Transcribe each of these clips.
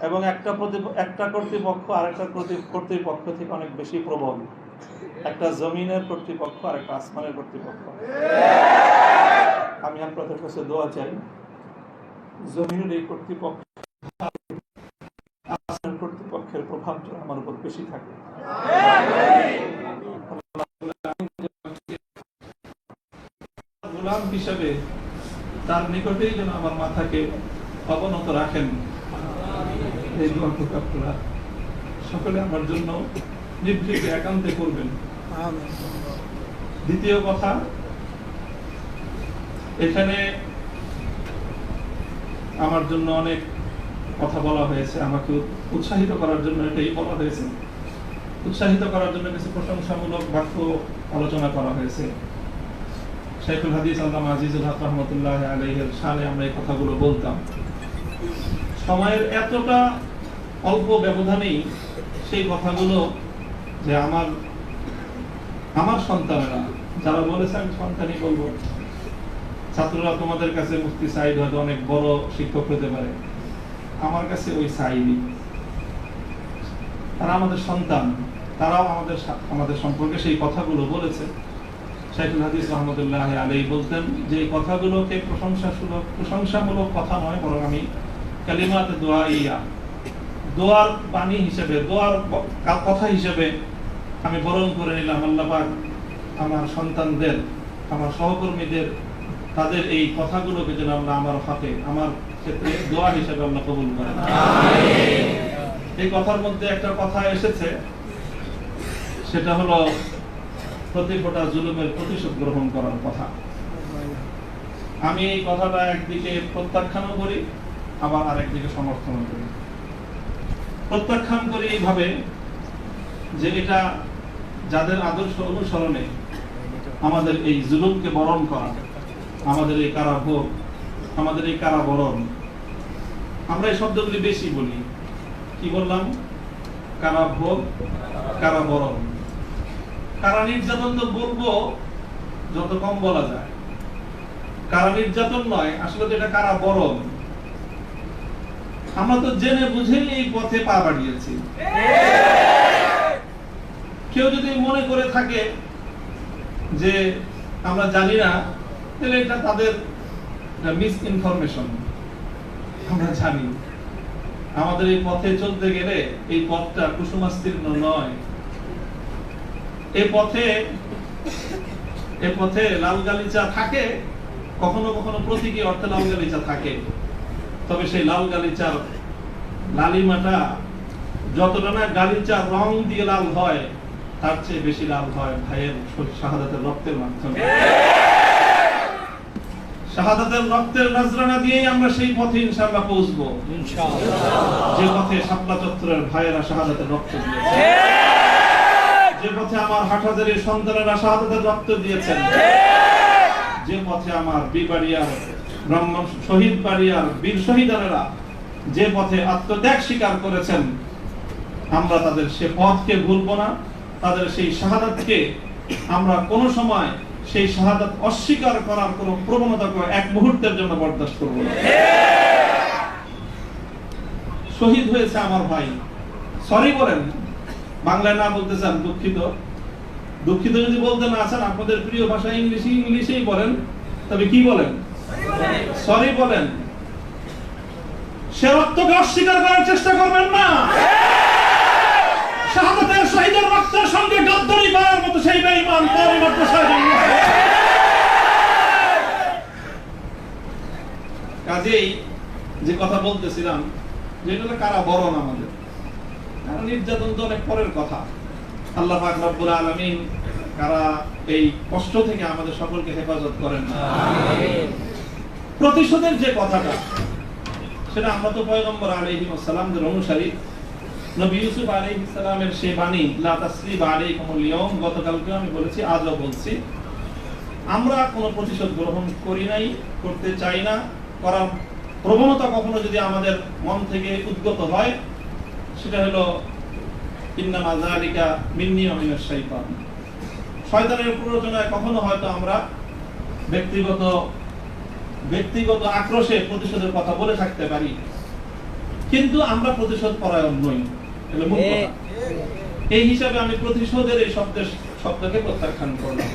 এবং একটা একটা কর্তৃপক্ষ আরেকটা কর্তৃ- কর্তৃপক্ষ থেকে অনেক বেশি প্রবল একটা জমিনের কর্তৃপক্ষ আর একটা আসমানের কর্তৃপক্ষ আমি আপনাদের কাছে দোয়া চাই জমিনের এই কর্তৃপক্ষ কর্তৃপক্ষের প্রভাব আমার উপর বেশি থাকে গোলাম হিসাবে তার নিকটেই যেন আমার মাথাকে অবনত রাখেন এই দোয়া সকলে আমার জন্য একান্তে করবেন। দ্বিতীয় কথা, এখানে আমার জন্য অনেক কথা বলা হয়েছে। আমাকে উৎসাহিত করার জন্য এটাই বলা হয়েছে। উৎসাহিত করার জন্য কিছু প্রশংসামূলক বাক্য আলোচনা করা হয়েছে। শেখুল হাদিস আল্লাহ আজিজুল হক রহমতুল্লাহ আলহের সালে আমরা এই কথাগুলো বলতাম। সময়ের এতটা অল্প ব্যবধানেই সেই কথাগুলো যে আমার আমার সন্তানেরা, যারা বলেছে, আমি সন্তানই বলব। ছাত্ররা তোমাদের কাছে মুফতি সাইদ হয়তো অনেক বড় শিক্ষক হতে পারে। আমার কাছে ওই সাইদই। তারা আমাদের সন্তান। তারাও আমাদের আমাদের সম্পর্কে সেই কথাগুলো বলেছে। শাইখুল হাদিস রহমতুল্লাহ আলাই বলতেন যে কথাগুলোকে প্রশংসাসূলক প্রশংসামূলক কথা নয়, বরং আমি কালিমাতে দোয়া ইয়া দোয়ার বাণী হিসেবে দোয়ার কথা হিসেবে আমি বরণ করে নিলাম আল্লাহ পাক আমার সন্তানদের আমার সহকর্মীদের তাদের এই কথাগুলোকে যেন আমরা আমার হাতে আমার ক্ষেত্রে দোয়া হিসেবে আল্লাহ কবুল করেন। এই কথার মধ্যে একটা কথা এসেছে সেটা হলো প্রতি ফোটা জুলুমের প্রতিশোধ গ্রহণ করার কথা। আমি এই কথাটা একদিকে প্রত্যাখ্যানও করি আবার আরেকদিকে সমর্থনও করি। প্রত্যাখ্যান করি এইভাবে যে এটা যাদের আদর্শ অনুসরণে আমাদের এই জুলুমকে বরণ করা, আমাদের এই কারাভোগ, আমাদের এই কারাবরণ, আমরা এই শব্দগুলি বেশি বলি। কি বললাম? কারাভোগ, কারাবরণ। কারা নির্যাতন তো বলব, যত কম বলা যায়। কারা নির্যাতন নয়, আসলে তো এটা কারা বরণ আমরা তো জেনে বুঝেই এই পথে পা বাড়িয়েছি। কেউ যদি মনে করে থাকে যে আমরা জানি না, তাহলে এটা তাদের মিস ইনফরমেশন আমরা জানি। আমাদের এই পথে চলতে গেলে এই পথটা কুসুমাস্তীর্ণ নয়। এ পথে এ পথে লাল গালিচা থাকে, কখনো কখনো প্রতীকী অর্থে লাল গালিচা থাকে। তবে সেই লাল গালিচার লালিমাটা যতটা না গালিচার রং দিয়ে লাল হয় তার চেয়ে বেশি লাল হয় ভাইয়ের শাহাদাতের রক্তের মাধ্যমে। শাহাদাতের রক্তের নজরানা দিয়েই আমরা সেই পথে ইনশাআল্লাহ পৌঁছবো। যে পথে শাপলা চত্বরের ভাইয়েরা শাহাদাতের রক্ত দিয়েছে যে পথে আমার হাটহাজারের সন্তানেরা শাহাদাতের রক্ত দিয়েছেন। যে পথে আমার বিবাড়িয়ার শহীদ বাড়িয়ার বীর শহীদানেরা যে পথে আত্মত্যাগ স্বীকার করেছেন, আমরা তাদের সে পথকে ভুলবো না, তাদের সেই শাহাদাতকে আমরা কোন সময় সেই শাহাদাত অস্বীকার করার কোন প্রবণতাকে এক মুহূর্তের জন্য বরদাস্ত করব শহীদ হয়েছে আমার ভাই। সরি বলেন, বাংলায় না বলতে চান, দুঃখিত। দুঃখিত যদি বলতে না চান, আপনাদের প্রিয় ভাষা ইংলিশ ইংলিশেই বলেন, তবে কি বলেন? সরি বলেন। সে রক্তকে অস্বীকার করার চেষ্টা করবেন না। শাহাদাতের শহীদের রক্তের সঙ্গে গাদ্দারি করার মতো সেই বেঈমান তার মাত্র শহীদ কাজেই যে কথা বলতেছিলাম, যে এটা হলো কারা বরণ আমাদের? কারণ নির্যাতন তো অনেক পরের কথা। আল্লাহ পাক রব্বুল আলামিন কারা এই কষ্ট থেকে আমাদের সকলকে হেফাজত করেন প্রতিশোধের যে কথাটা, সেটা আমরা তো পয়গম্বর আলাইহিস সালামদের অনুসারী। নবী ইউসুফ আলাইহিস সালামের সেই বাণী, লা তাসরিবা আলাইকুমুল ইয়াউম গতকালকে আমি বলেছি, আজও বলছি। আমরা কোনো প্রতিশোধ গ্রহণ করি নাই, করতে চাই না। করার প্রবণতা কখনো যদি আমাদের মন থেকে উদ্গত হয়, সেটা হলো, ইন্নামা যালিকা মিন্নি ওয়া মিনাশ শয়তানের প্ররোচনায় কখনো হয়তো আমরা ব্যক্তিগত ব্যক্তিগত আক্রোশে প্রতিশোধের কথা বলে থাকতে পারি। কিন্তু আমরা প্রতিশোধ পরায়ণ নই। এই হিসাবে আমি প্রতিশোধের এই শব্দের শব্দকে প্রত্যাখ্যান করলাম।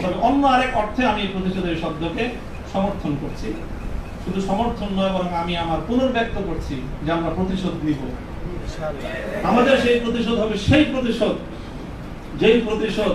তবে অন্য আরেক অর্থে আমি এই প্রতিশোধের শব্দকে সমর্থন করছি। শুধু সমর্থন নয় বরং আমি আমার পুনর্ব্যক্ত করছি যে আমরা প্রতিশোধ নিব। আমাদের সেই প্রতিশোধ হবে সেই প্রতিশোধ যেই প্রতিশোধ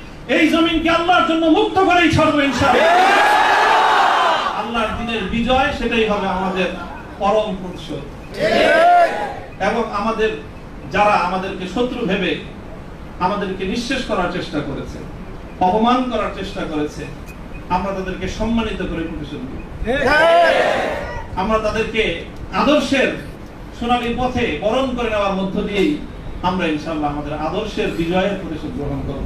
এই জমিনকে আল্লাহর জন্য মুক্ত করেই ছাড়বো ইনশাআল্লাহ। আল্লাহর দিনের বিজয়, সেটাই হবে আমাদের পরম এবং আমাদের যারা আমাদেরকে শত্রু ভেবে আমাদেরকে নিঃশেষ করার চেষ্টা করেছে, অপমান করার চেষ্টা করেছে, আমরা তাদেরকে সম্মানিত করে প্রতিশোধ দিব আমরা তাদেরকে আদর্শের সোনালী পথে বরণ করে নেওয়ার মধ্য দিয়েই আমরা ইনশাআল্লাহ আমাদের আদর্শের বিজয়ের প্রতিশোধ গ্রহণ করব।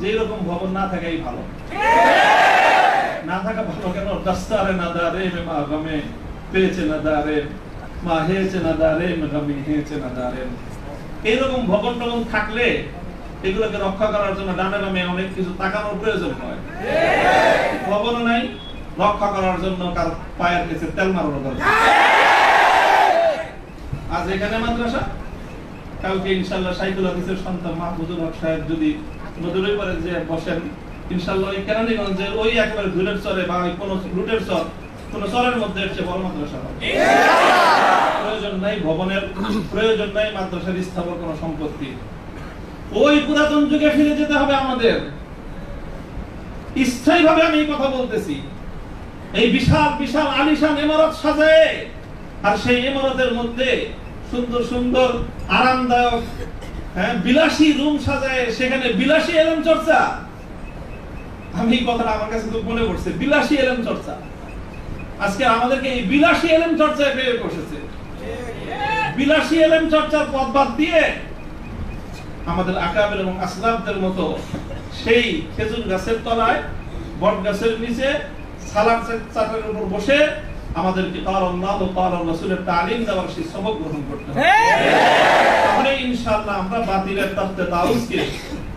যে এরকম ভবন না থাকাই ভালো। না থাকা ভালো কেন? দস্তারে না দারে মে মা গমে, পেয়েছে না দারে মা, হেয়েছে না দারে মে গমে, হেয়েছে না দারে এইরকম ভবন টবন থাকলে এগুলোকে রক্ষা করার জন্য ডানে বামে অনেক কিছু তাকানোর প্রয়োজন হয়। ভবন নাই, রক্ষা করার জন্য কার পায়ের কাছে তেল মারানো দরকার। আজ এখানে মাদ্রাসা? কালকে ইনশাল্লাহ সাইকুল হাদিসের সন্তান মাহমুদুল হক সাহেব যদি নদীর পারে যে বসেন ইনশাল্লাহ ওই কেরানীগঞ্জের ওই একেবারে ধুলের চরে বা কোনো রুটের চর, কোনো চরের মধ্যে চেয়ে বড় মাদ্রাসা হবে। প্রয়োজন নাই ভবনের, প্রয়োজন নাই মাদ্রাসার স্থাপন কোনো সম্পত্তি। ওই পুরাতন যুগে ফিরে যেতে হবে আমাদের। স্থায়ীভাবে আমি এই কথা বলতেছি। এই বিশাল বিশাল আলিশান ইমারত সাজায়, আর সেই ইমারতের মধ্যে সুন্দর সুন্দর, আরামদায়ক হ্যাঁ বিলাসী রুম সাজায়, সেখানে বিলাসী চর্চা। আমি কথাটা আমার কাছে খুব মনে পড়ছে, বিলাসী চর্চা। আজকে আমাদেরকে এই বিলাসী চর্চায় পেয়ে বসেছে। বিলাসী চর্চার পথ বাদ দিয়ে আমাদের আকাবের এবং মতো সেই খেজুর গাছের তলায়, বট গাছের নিচে, সালাদ চাটের উপর বসে আমাদেরকে কাল আল্লাহ ও কাল রাসূলের তালিম দেওয়ার সেই সবক গ্রহণ করতে হবে। তাহলে ইনশাআল্লাহ আমরা বাতিলের তত্ত্বে তাউসকে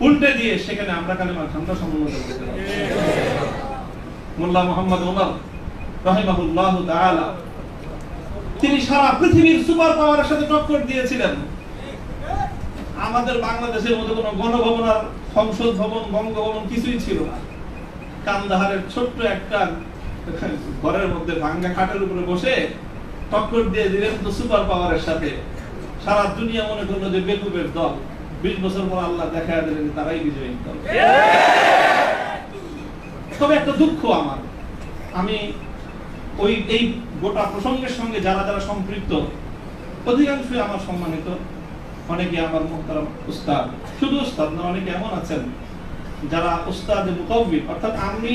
উল্টে দিয়ে সেখানে আমরা কালিমা ঠান্ডা সমন্বয় করতে পারব। মোল্লা মোহাম্মদ ওমর রাহিমাহুল্লাহ তাআলা তিনি সারা পৃথিবীর সুপার পাওয়ারের সাথে টক্কর দিয়েছিলেন। আমাদের বাংলাদেশের মধ্যে কোনো গণভবন আর সংসদ ভবন বঙ্গভবন কিছুই ছিল না। কান্দাহারের ছোট্ট একটা ঘরের মধ্যে ভাঙ্গা খাটের উপরে বসে টক্কর দিয়ে দিলেন তো সুপার পাওয়ারের সাথে। সারা দুনিয়া মনে করল যে বেকুবের দল। বিশ বছর পর আল্লাহ দেখা দিলেন তারাই বিজয়ী দল। তবে একটা দুঃখ আমার। আমি ওই, এই গোটা প্রসঙ্গের সঙ্গে যারা যারা সম্পৃক্ত, অধিকাংশই আমার সম্মানিত। অনেকে আমার মোহতারাম উস্তাদ। শুধু উস্তাদ না, অনেকে এমন আছেন যারা উস্তাদ মুকাব্বির অর্থাৎ আমি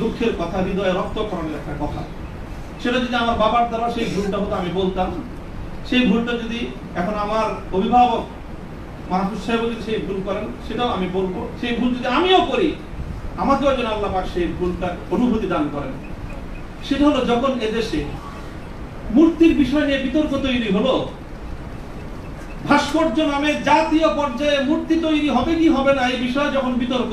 দুঃখের কথা, হৃদয়ে রক্তকরণের একটা কথা। সেটা যদি আমার বাবার দ্বারা সেই ভুলটা হতো, আমি বলতাম। সেই ভুলটা যদি এখন আমার অভিভাবক মাহফুজ সাহেব যদি সেই ভুল করেন, সেটাও আমি বলব। সেই ভুল যদি আমিও করি, আমাকেও যেন আল্লাহ পাক সেই ভুলটা অনুভূতি দান করেন। সেটা হলো যখন এদেশে মূর্তির বিষয় নিয়ে বিতর্ক তৈরি হলো, ভাস্কর্য নামে জাতীয় পর্যায়ে মূর্তি তৈরি হবে কি হবে না, এই বিষয়ে যখন বিতর্ক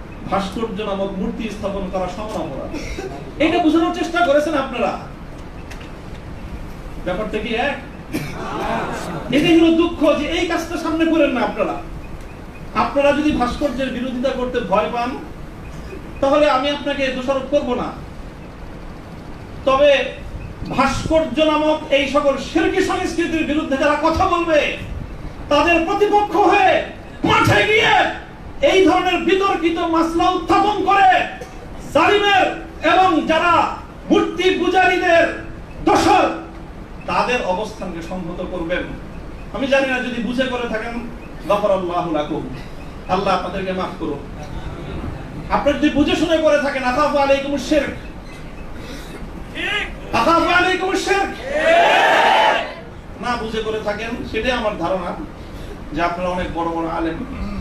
ভাস্কর্য নামক মূর্তি স্থাপন করা সমান অপরাধ। এটা বোঝানোর চেষ্টা করেছেন আপনারা। ব্যাপারটা কি এক? এটাই হলো দুঃখ যে এই কাজটা সামনে করেন না আপনারা। আপনারা যদি ভাস্কর্যের বিরোধিতা করতে ভয় পান, তাহলে আমি আপনাকে দোষারোপ করব না। তবে ভাস্কর্য নামক এই সকল সংস্কৃতির বিরুদ্ধে যারা কথা বলবে, তাদের প্রতিপক্ষ হয়ে মাঠে গিয়ে এই ধরনের বিতর্কিত মাসলা উত্থাপন করে জালিমের এবং যারা মূর্তি পূজারীদের দোষর, তাদের অবস্থানকে সংহত করবেন। আমি জানি না, যদি বুঝে করে থাকেন, গফরাল্লাহু লাকুম। আল্লাহ আপনাদেরকে মাফ করুন আপনি যদি বুঝে শুনে করে থাকেন আকাফু আলাইকুম শিরক আকাফু আলাইকুম শিরক না বুঝে করে থাকেন, সেটাই আমার ধারণা যে আপনারা অনেক বড় বড় আলেম।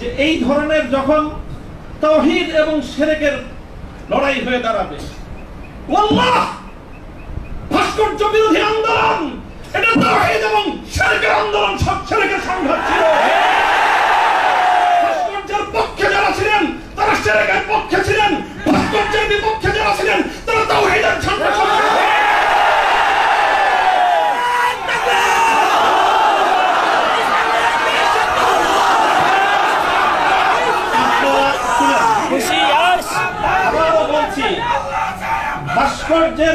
যে এই ধরনের যখন তৌহিদ এবং সেরেকের লড়াই হয়ে দাঁড়াবে। ভাস্কর্য বিরোধী আন্দোলন! এটা তাওহীদ এবং শিরকের আন্দোলন সব শিরকের সংঘাত ছিল। ভাস্কর্যের পক্ষে যারা ছিলেন, তারা শিরকের পক্ষে ছিলেন। ভাস্কর্যের বিপক্ষে যারা ছিলেন, তারা তাওহীদের ঝান্ডা আপনারা শুনেন। আবারও বলছি ভাস্কর্যের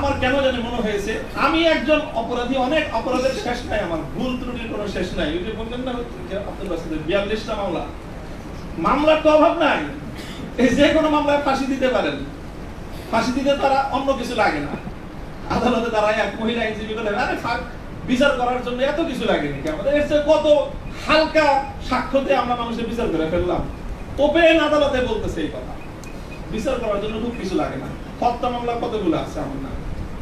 আমার কেন জানি মনে হয়েছে, আমি একজন অপরাধী, অনেক অপরাধের শেষ নাই আমার, ভুল ত্রুটির কোনো শেষ নাই। ওই যে বললেন না আব্দুল বাসিদের বিয়াল্লিশটা মামলা। মামলার তো অভাব নাই। এই যে কোনো মামলায় ফাঁসি দিতে পারেন। ফাঁসি দিতে তারা অন্য কিছু লাগে না। আদালতে তারা এক মহিলা আইনজীবী বলে আরে বিচার করার জন্য এত কিছু লাগেনি আমাদের এর চেয়ে কত হালকা সাক্ষ্যতে আমরা মানুষের বিচার করে ফেললাম। ওপেন আদালতে বলতেছে এই কথা। বিচার করার জন্য খুব কিছু লাগে না। হত্যা মামলা কতগুলো আছে আমার না।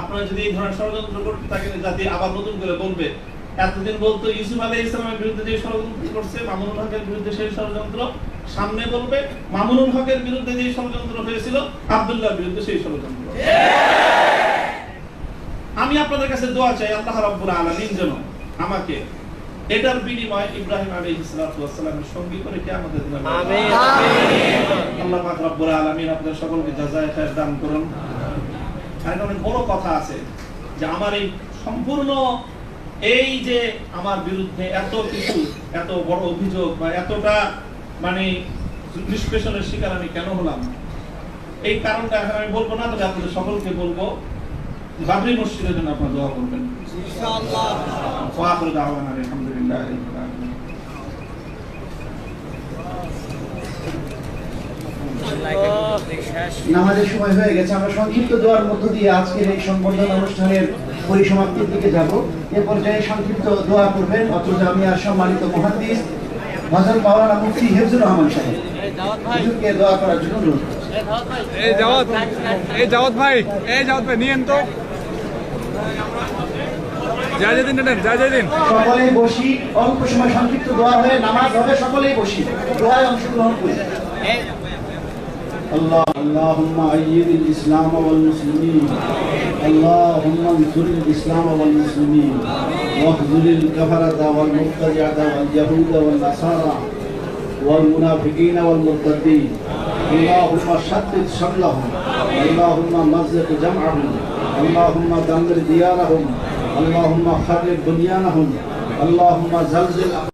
আপনারা যদি এই ধরনের ষড়যন্ত্র করতে থাকেন জাতি আবার নতুন করে বলবে। এতদিন বলতো ইউসুফ আলী ইসলামের বিরুদ্ধে যে ষড়যন্ত্র করছে মামুনুল হকের বিরুদ্ধে সেই ষড়যন্ত্র সামনে বলবে। মামুনুল হকের বিরুদ্ধে যে ষড়যন্ত্র হয়েছিল আব্দুল্লাহর বিরুদ্ধে সেই ষড়যন্ত্র। আমি আপনাদের কাছে দোয়া চাই আল্লাহ রাব্বুল আলামিন যেন আমাকে এটার বিনিময়ে ইব্রাহিম আলাইহিস সালাতু ওয়াস সালামের সঙ্গী করে কিয়ামতের দিনে আমিন। আল্লাহ পাক রব্বুল আলামিন আপনাদের সকলকে জাযায়ে খায়ের দান করুন। অনেক বড় কথা আছে যে আমার এই সম্পূর্ণ এই যে আমার বিরুদ্ধে এত কিছু এত বড় অভিযোগ বা এতটা মানে নিষ্পেষণের শিকার আমি কেন হলাম? এই কারণটা এখন আমি বলব না তবে আপনাদের সকলকে বলব বাবরি মসজিদের জন্য আপনারা দোয়া করবেন। আলহামদুলিল্লাহ রাব্বিল আলামিন নামাজের সময় হয়ে গেছে আমরা সংক্ষিপ্ত দোয়ার মধ্য দিয়ে আজকের এই সংবর্ধনা অনুষ্ঠানের পরিসমাপ্তির দিকে যাব। এ পর্যায়ে সংক্ষিপ্ত দোয়া করবেন অত্র জামিয়ার সম্মানিত মহাদিস হজরত মাওলানা মুফতি হেফজুর রহমান সাহেব। হুজুরকে দোয়া করার জন্য অনুরোধ এই জাওয়াত এই জাওয়াত ভাই এই জাওয়াত ভাই নিয়েন তো। যা যা দিন নেন যা যা দিন। সকলেই বসি অল্প সময় সংক্ষিপ্ত দোয়া হয়ে নামাজ হবে সকলেই বসি। দোয়ায় অংশগ্রহণ করি। اللہم عید الاسلام والمسلمین. اللہم انصر الاسلام والمسلمین. وحضر الكفرت والمقتجعت والجہود والنصارہ والمنافقین والمرددین اللہم شدد شملہم اللہم مزق جمعہم اللہم دنگر دیارہم اللہم خرد بنیانہم اللہم زلزل اقلیم